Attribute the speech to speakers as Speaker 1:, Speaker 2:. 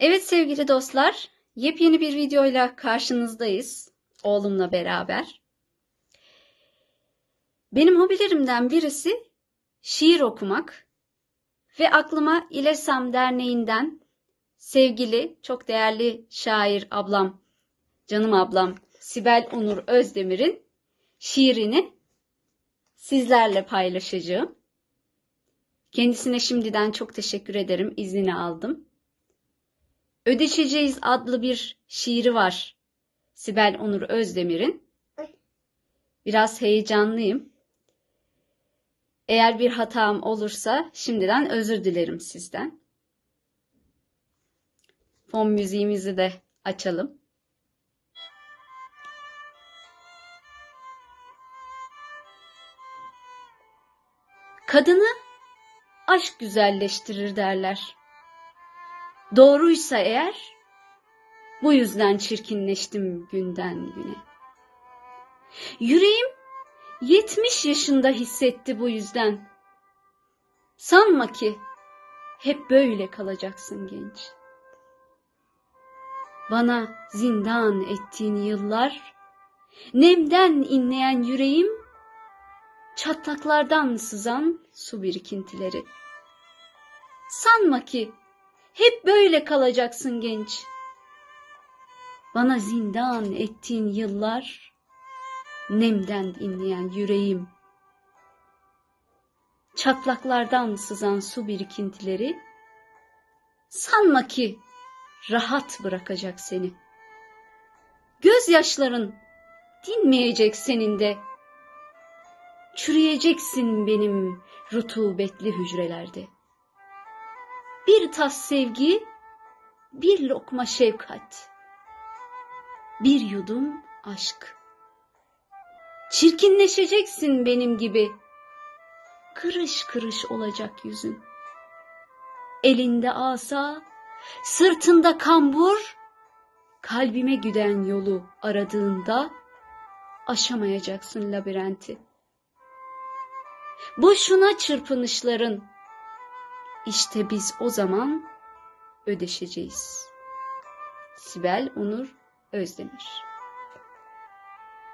Speaker 1: Evet sevgili dostlar, yepyeni bir videoyla karşınızdayız. Oğlumla beraber. Benim hobilerimden birisi şiir okumak ve aklıma İlesam Derneği'nden sevgili, çok değerli şair ablam, canım ablam Sibel Onur Özdemir'in şiirini sizlerle paylaşacağım. Kendisine şimdiden çok teşekkür ederim. İznini aldım. Ödeşeceğiz adlı bir şiiri var. Sibel Onur Özdemir'in. Biraz heyecanlıyım. Eğer bir hatam olursa şimdiden özür dilerim sizden. Fon müziğimizi de açalım. Kadını aşk güzelleştirir derler. Doğruysa eğer, bu yüzden çirkinleştim günden güne. Yüreğim yetmiş yaşında hissetti bu yüzden. Sanma ki hep böyle kalacaksın genç. Bana zindan ettiğin yıllar, nemden inleyen yüreğim, çatlaklardan sızan su birikintileri. Sanma ki hep böyle kalacaksın genç. Bana zindan ettiğin yıllar, nemden inleyen yüreğim. Çatlaklardan sızan su birikintileri, sanma ki rahat bırakacak seni. Gözyaşların dinmeyecek senin de. Çürüyeceksin benim rutubetli hücrelerde. Bir tas sevgi, bir lokma şefkat, bir yudum aşk. Çirkinleşeceksin benim gibi, kırış kırış olacak yüzün. Elinde asa, sırtında kambur, kalbime güden yolu aradığında aşamayacaksın labirenti. Boşuna çırpınışların, işte biz o zaman ödeşeceğiz. Sibel Onur Özdemir